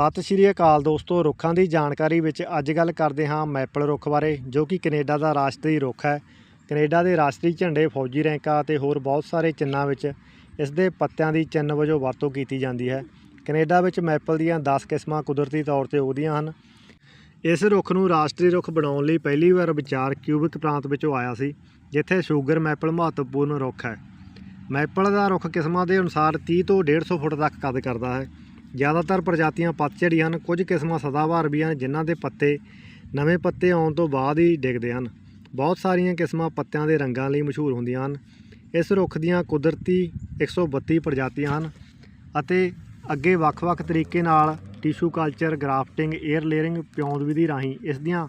ਸਤਿ ਸ਼੍ਰੀ ਅਕਾਲ ਦੋਸਤੋ, ਰੁੱਖਾਂ ਦੀ ਜਾਣਕਾਰੀ ਵਿੱਚ ਅੱਜ ਗੱਲ ਕਰਦੇ ਹਾਂ ਮੈਪਲ ਰੁੱਖ ਬਾਰੇ, ਜੋ ਕਿ ਕੈਨੇਡਾ ਦਾ ਰਾਸ਼ਟਰੀ ਰੁੱਖ ਹੈ। ਕੈਨੇਡਾ ਦੇ ਰਾਸ਼ਟਰੀ ਝੰਡੇ ਫੌਜੀ ਰੈਂਕਾਂ ਅਤੇ ਹੋਰ ਬਹੁਤ ਸਾਰੇ ਚਿੰਨ੍ਹਾਂ ਵਿੱਚ ਇਸ ਦੇ ਪੱਤਿਆਂ ਦੀ ਚਿੰਨ੍ਹ ਵਜੋਂ ਵਰਤੋਂ ਕੀਤੀ ਜਾਂਦੀ ਹੈ। ਕੈਨੇਡਾ ਵਿੱਚ ਮੈਪਲ ਦੀਆਂ 10 ਕਿਸਮਾਂ ਕੁਦਰਤੀ ਤੌਰ ਤੇ ਉਗਦੀਆਂ ਹਨ। ਇਸ ਰੁੱਖ ਨੂੰ ਰਾਸ਼ਟਰੀ ਰੁੱਖ ਬਣਾਉਣ ਲਈ ਪਹਿਲੀ ਵਾਰ ਵਿਚਾਰ ਕਿਊਬਿਕ ਪ੍ਰਾਂਤ ਵਿੱਚੋਂ ਆਇਆ ਸੀ, ਜਿੱਥੇ ਸ਼ੂਗਰ ਮੈਪਲ ਮਹੱਤਵਪੂਰਨ ਰੁੱਖ ਹੈ। ਮੈਪਲ ਦਾ ਰੁੱਖ ਕਿਸਮਾਂ ਦੇ ਅਨੁਸਾਰ 30 ਤੋਂ 150 ਫੁੱਟ ਤੱਕ ਕੱਦ ਕਰਦਾ ਹੈ। ਜ਼ਿਆਦਾਤਰ ਪ੍ਰਜਾਤੀਆਂ ਪਤਝੜੀ ਹਨ। ਕੁਝ ਕਿਸਮਾਂ ਸਦਾਬਹਾਰ ਵੀ ਹਨ, ਜਿਨ੍ਹਾਂ ਦੇ ਪੱਤੇ ਨਵੇਂ ਪੱਤੇ ਆਉਣ ਤੋਂ ਬਾਅਦ ਹੀ ਡਿੱਗਦੇ ਹਨ। ਬਹੁਤ ਸਾਰੀਆਂ ਕਿਸਮਾਂ ਪੱਤਿਆਂ ਦੇ ਰੰਗਾਂ ਲਈ ਮਸ਼ਹੂਰ ਹੁੰਦੀਆਂ ਹਨ। ਇਸ ਰੁੱਖ ਦੀਆਂ ਕੁਦਰਤੀ 132 ਪ੍ਰਜਾਤੀਆਂ ਹਨ ਅਤੇ ਅੱਗੇ ਵੱਖ-ਵੱਖ ਤਰੀਕੇ ਨਾਲ tissue culture, grafting air layering ਪਿਉਂਦ ਵਿਧੀ ਰਾਹੀਂ ਇਸ ਦੀਆਂ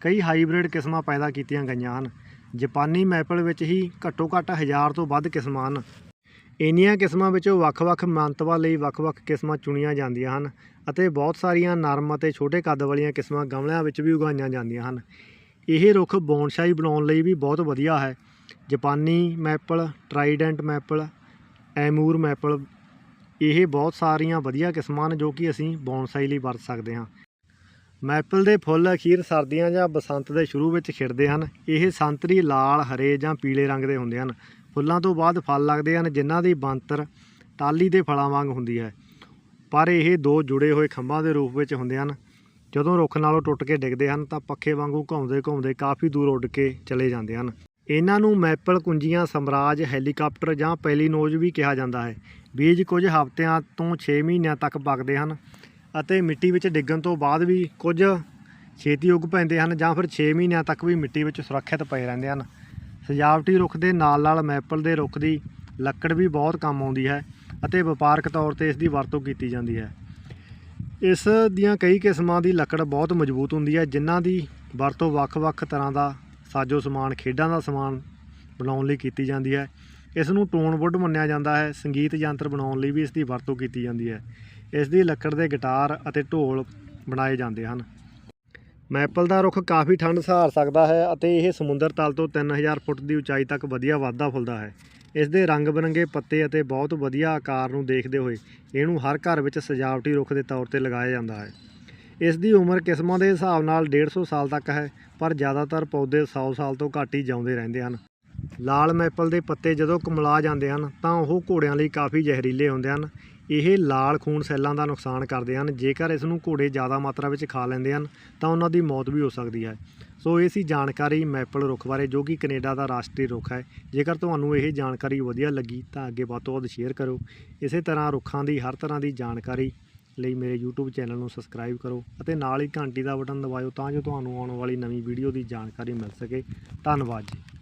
ਕਈ ਹਾਈਬ੍ਰਿਡ ਕਿਸਮਾਂ ਪੈਦਾ ਕੀਤੀਆਂ ਗਈਆਂ ਹਨ। ਜਾਪਾਨੀ ਮੈਪਲ ਵਿੱਚ ਹੀ ਘੱਟੋ-ਘੱਟ ਹਜ਼ਾਰ ਤੋਂ ਵੱਧ ਕਿਸਮਾਂ ਹਨ। ਇੰਨੀਆਂ ਕਿਸਮਾਂ ਵਿੱਚੋਂ ਵੱਖ-ਵੱਖ ਮੰਤਵਾਂ ਲਈ ਵੱਖ-ਵੱਖ ਕਿਸਮਾਂ ਚੁਣੀਆਂ ਜਾਂਦੀਆਂ ਹਨ ਅਤੇ ਬਹੁਤ ਸਾਰੀਆਂ ਨਰਮ ਅਤੇ ਛੋਟੇ ਕੱਦ ਵਾਲੀਆਂ ਕਿਸਮਾਂ ਗਮਲਿਆਂ ਵਿੱਚ ਵੀ ਉਗਾਈਆਂ ਜਾਂਦੀਆਂ ਹਨ। ਇਹ ਰੁੱਖ ਬੌਨਸਾਈ ਬਣਾਉਣ ਲਈ ਵੀ ਬਹੁਤ ਵਧੀਆ ਹੈ। ਜਾਪਾਨੀ maple, trident maple, amur maple, ਇਹ ਬਹੁਤ ਸਾਰੀਆਂ ਵਧੀਆ ਕਿਸਮਾਂ ਹਨ ਜੋ ਕਿ ਅਸੀਂ ਬੌਨਸਾਈ ਲਈ ਵਰਤ ਸਕਦੇ ਹਾਂ। ਮੈਪਲ ਦੇ ਫੁੱਲ ਅਖੀਰ ਸਰਦੀਆਂ ਜਾਂ ਬਸੰਤ ਦੇ ਸ਼ੁਰੂ ਵਿੱਚ ਖਿੜਦੇ ਹਨ। ਇਹ ਸੰਤਰੀ, ਲਾਲ, ਹਰੇ ਜਾਂ ਪੀਲੇ ਰੰਗ ਦੇ ਹੁੰਦੇ ਹਨ। ਫੁੱਲਾਂ ਤੋਂ ਬਾਅਦ ਫਲ ਲੱਗਦੇ ਹਨ, ਜਿਨ੍ਹਾਂ ਦੀ ਬਣਤਰ ਟਾਲੀ ਦੇ ਫਲਾਂ ਵਾਂਗ ਹੁੰਦੀ ਹੈ। ਪਰ ਇਹ ਦੋ ਜੁੜੇ ਹੋਏ ਖੰਭਾਂ ਦੇ ਰੂਪ ਵਿੱਚ ਹੁੰਦੇ ਹਨ। ਜਦੋਂ ਰੁੱਖ ਨਾਲੋਂ ਟੁੱਟ ਕੇ ਡਿੱਗਦੇ ਹਨ, ਤਾਂ ਪੱਖੇ ਵਾਂਗੂ ਘੁੰਮਦੇ ਘੁੰਮਦੇ ਕਾਫੀ ਦੂਰ ਉੱਡ ਕੇ ਚਲੇ ਜਾਂਦੇ ਹਨ। ਇਹਨਾਂ ਨੂੰ ਮੈਪਲ ਕੁੰਜੀਆਂ, ਸਮਰਾਜ, ਹੈਲੀਕਾਪਟਰ ਜਾਂ ਪੈਲੀਨੋਜ ਵੀ ਕਿਹਾ ਜਾਂਦਾ ਹੈ। ਬੀਜ ਕੁਝ ਹਫ਼ਤਿਆਂ ਤੋਂ 6 ਮਹੀਨਿਆਂ ਤੱਕ ਪੱਕਦੇ ਹਨ ਅਤੇ ਮਿੱਟੀ ਵਿੱਚ ਡਿੱਗਣ ਤੋਂ ਬਾਅਦ ਵੀ ਕੁਝ ਛੇਤੀ ਉੱਗ ਪੈਂਦੇ ਹਨ ਜਾਂ ਫਿਰ 6 ਮਹੀਨਿਆਂ ਤੱਕ ਵੀ ਮਿੱਟੀ ਵਿੱਚ ਸੁਰੱਖਿਅਤ ਪਏ ਰਹਿੰਦੇ ਹਨ। ਸਜਾਵਟੀ ਰੁੱਖ ਦੇ ਨਾਲ ਨਾਲ ਮੈਪਲ ਦੇ ਰੁੱਖ ਦੀ ਲੱਕੜ ਵੀ ਬਹੁਤ ਕੰਮ ਆਉਂਦੀ ਹੈ ਅਤੇ ਵਪਾਰਕ ਤੌਰ ਤੇ ਇਸ ਦੀ ਵਰਤੋਂ ਕੀਤੀ ਜਾਂਦੀ ਹੈ। ਇਸ ਦੀਆਂ ਕਈ ਕਿਸਮਾਂ ਦੀ ਲੱਕੜ ਬਹੁਤ ਮਜ਼ਬੂਤ ਹੁੰਦੀ ਹੈ, ਜਿਨ੍ਹਾਂ ਦੀ ਵਰਤੋਂ ਵੱਖ-ਵੱਖ ਤਰ੍ਹਾਂ ਦਾ ਸਾਜੋ ਸਮਾਨ, ਖੇਡਾਂ ਦਾ ਸਮਾਨ ਬਣਾਉਣ ਲਈ ਕੀਤੀ ਜਾਂਦੀ ਹੈ। ਇਸ ਨੂੰ ਟੋਨ ਵੁੱਡ ਮੰਨਿਆ ਜਾਂਦਾ ਹੈ। ਸੰਗੀਤ ਯੰਤਰ ਬਣਾਉਣ ਲਈ ਵੀ ਇਸ ਦੀ ਵਰਤੋਂ ਕੀਤੀ ਜਾਂਦੀ ਹੈ। ਇਸ ਦੀ ਲੱਕੜ ਦੇ ਗਿਟਾਰ ਅਤੇ ਢੋਲ ਬਣਾਏ ਜਾਂਦੇ ਹਨ। ਮੈਪਲ ਦਾ ਰੁੱਖ ਕਾਫੀ ਠੰਡ ਸਹਾਰ ਸਕਦਾ ਹੈ ਅਤੇ ਇਹ ਸਮੁੰਦਰ ਤਲ ਤੋਂ 3000 ਫੁੱਟ ਦੀ ਉਚਾਈ ਤੱਕ ਵਧੀਆ ਵਾਧਾ ਫੁੱਲਦਾ ਹੈ। ਇਸ ਦੇ ਰੰਗ ਬਰੰਗੇ ਪੱਤੇ ਅਤੇ ਬਹੁਤ ਵਧੀਆ ਆਕਾਰ ਨੂੰ ਦੇਖਦੇ ਹੋਏ ਇਹਨੂੰ ਹਰ ਘਰ ਵਿੱਚ ਸਜਾਵਟੀ ਰੁੱਖ ਦੇ ਤੌਰ ਤੇ ਲਗਾਇਆ ਜਾਂਦਾ ਹੈ। ਇਸ ਦੀ ਉਮਰ ਕਿਸਮਾਂ ਦੇ ਹਿਸਾਬ ਨਾਲ 150 ਸਾਲ ਤੱਕ ਹੈ, ਪਰ ਜ਼ਿਆਦਾਤਰ ਪੌਦੇ 100 ਸਾਲ ਤੋਂ ਘੱਟ ਹੀ ਜਿਉਂਦੇ ਰਹਿੰਦੇ ਹਨ। ਲਾਲ ਮੈਪਲ ਦੇ ਪੱਤੇ ਜਦੋਂ ਕੁਮਲਾ ਜਾਂਦੇ ਹਨ, ਤਾਂ ਉਹ ਘੋੜਿਆਂ ਲਈ ਕਾਫੀ ਜ਼ਹਿਰੀਲੇ ਹੁੰਦੇ ਹਨ। ਇਹ ਲਾਲ ਖੂਨ ਸੈੱਲਾਂ ਦਾ ਨੁਕਸਾਨ ਕਰਦੇ ਹਨ। ਜੇਕਰ ਇਸ ਨੂੰ ਘੋੜੇ ਜ਼ਿਆਦਾ ਮਾਤਰਾ ਵਿੱਚ ਖਾ ਲੈਂਦੇ ਹਨ, ਤਾਂ ਉਹਨਾਂ ਦੀ ਮੌਤ ਵੀ ਹੋ ਸਕਦੀ ਹੈ। ਸੋ ਇਹ ਸੀ ਜਾਣਕਾਰੀ ਮੈਪਲ ਰੁੱਖ ਬਾਰੇ, ਜੋ ਕਿ ਕੈਨੇਡਾ ਦਾ ਰਾਸ਼ਟਰੀ ਰੁੱਖ ਹੈ। ਜੇਕਰ ਤੁਹਾਨੂੰ ਇਹ ਜਾਣਕਾਰੀ ਵਧੀਆ ਲੱਗੀ, ਤਾਂ ਅੱਗੇ ਵੱਧ ਤੋਂ ਵੱਧ ਸ਼ੇਅਰ ਕਰੋ। ਇਸੇ ਤਰ੍ਹਾਂ ਰੁੱਖਾਂ ਦੀ ਹਰ ਤਰ੍ਹਾਂ ਦੀ ਜਾਣਕਾਰੀ ਲਈ ਮੇਰੇ YouTube ਚੈਨਲ ਨੂੰ ਸਬਸਕ੍ਰਾਈਬ ਕਰੋ ਅਤੇ ਨਾਲ ਹੀ ਘੰਟੀ ਦਾ ਬਟਨ ਦਬਾਇਓ, ਤਾਂ ਜੋ ਤੁਹਾਨੂੰ ਆਉਣ ਵਾਲੀ ਨਵੀਂ ਵੀਡੀਓ ਦੀ ਜਾਣਕਾਰੀ ਮਿਲ ਸਕੇ। ਧੰਨਵਾਦ ਜੀ।